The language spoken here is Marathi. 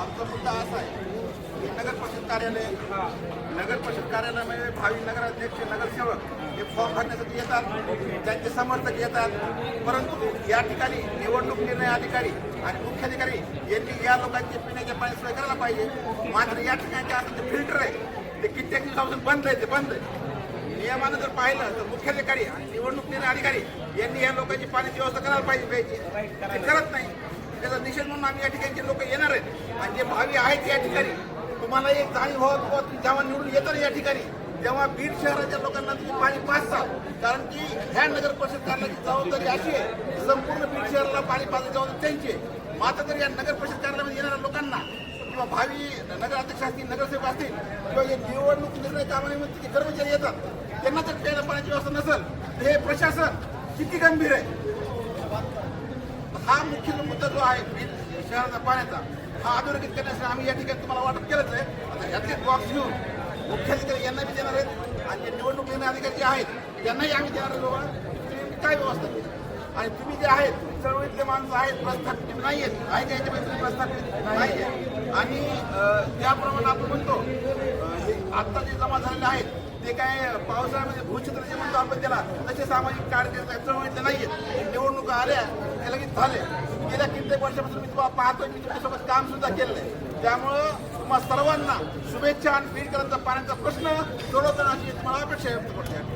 आमचा मुद्दा असा आहे की नगर परिषद कार्यालय नगर परिषद कार्यालयामध्ये भावी नगराध्यक्ष नगरसेवक हे फॉर्म भरण्यासाठी येतात. त्यांचे समर्थक येतात. परंतु या ठिकाणी निवडणूक निर्णय अधिकारी आणि मुख्याधिकारी यांनी या लोकांचे पिण्याच्या पाणी सोय करायला पाहिजे. मात्र या ठिकाणचे असं जे फिल्टर आहे ते कित्येक दिवसापासून बंद आहे ते बंद आहे. नियमानं जर पाहिलं तर मुख्याधिकारी आणि निवडणूक निर्णय अधिकारी यांनी या लोकांची पाण्याची व्यवस्था करायला पाहिजे. पाहिजे ते करत नाही. त्याचा निषेध म्हणून आम्ही या ठिकाणचे लोक येणार आहेत आणि जे भावी आहेत या ठिकाणी तुम्हाला एक जाणीव व्हावं किंवा तुम्ही जेव्हा निवडून येतात या ठिकाणी तेव्हा बीड शहराच्या लोकांना तुम्ही पाणी पाचता कारण की ह्या नगर परिषद कार्यालयाची जबाबदारी अशी आहे की संपूर्ण बीड शहराला पाणी पाजण्याची जबाबदारी त्यांची आहे. मात्र तर या नगर परिषद कार्यालयामध्ये येणाऱ्या लोकांना किंवा भावी नगराध्यक्ष असतील नगरसेवक असतील किंवा हे निवडणूक निर्णय कामानिमित्त जे कर्मचारी येतात त्यांना जर प्यायला पाण्याची व्यवस्था नसेल. तर हे प्रशासन किती गंभीर आहे? हा मुख्य मुद्दा जो आहे बीड शहराचा पाण्याचा. हा अधोरेखित करण्यासाठी आम्ही या ठिकाणी तुम्हाला वाटप केलंच आहे. आता यातले बॉक्स घेऊन मुख्याधिकारी यांना बी देणार आहेत आणि जे निवडणूक निर्णय अधिकारी जे आहेत त्यांनाही आम्ही देणार आहे बाबा. तुम्ही काय व्यवस्था केली? आणि तुम्ही जे आहेत चळवळीतले माणसं आहेत प्रस्थापित नाही आहेत. आहे का याच्यामध्ये तुम्ही प्रस्थापित? नाही आहे. आणि अं, ज्याप्रमाणे आपण म्हणतो हे आत्ता जे जमा झालेले आहेत ते काय पावसाळ्यामध्ये भूचित्र जे म्हणतो आपण त्याला तसे सामाजिक कार्यकर्ते चळवळीतले नाही आहेत. निवडणुका आल्या लगेच झाले. गेल्या कित्येक वर्षापासून मी तुम्हाला पाहतोय मी तुमच्यासोबत काम सुद्धा केलंय त्यामुळं तुम्हा सर्वांना शुभेच्छा आणि बीडकरांचा पाण्याचा प्रश्न सोडवताना अशी तुम्हाला अपेक्षा व्यक्त करतो.